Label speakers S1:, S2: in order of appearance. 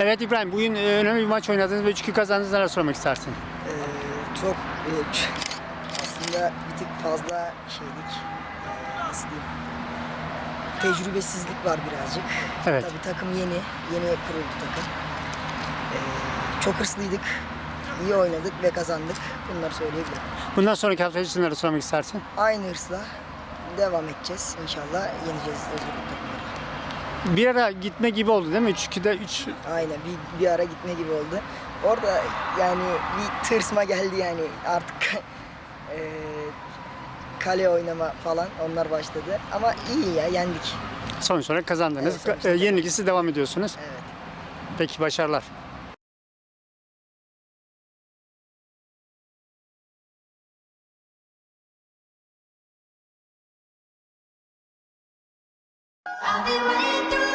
S1: Evet İbrahim bugün e, önemli bir maç oynadınız ve 3-2 kazandınız. Neler sormak istersin?
S2: Ee, çok e, aslında bir tık fazla şeydik. Nasıl diyeyim? Tecrübesizlik var birazcık.
S1: Evet.
S2: Tabii takım yeni, yeni kuruldu takım. Ee, çok hırslıydık, iyi oynadık ve kazandık. Bunları söyleyebilirim.
S1: Bundan sonraki hafta için neler sormak istersin?
S2: Aynı hırsla devam edeceğiz. İnşallah yeneceğiz öbür takımları.
S1: Bir ara gitme gibi oldu değil mi? 3-2'de 3
S2: Aynen bir, bir ara gitme gibi oldu. Orada yani bir tırsma geldi yani artık eee, kale oynama falan onlar başladı. Ama iyi ya yendik.
S1: sonuç olarak kazandınız.
S2: Evet, sonuçta
S1: E, yenilgisiz devam ediyorsunuz.
S2: Evet.
S1: Peki başarılar.
S3: I've been running through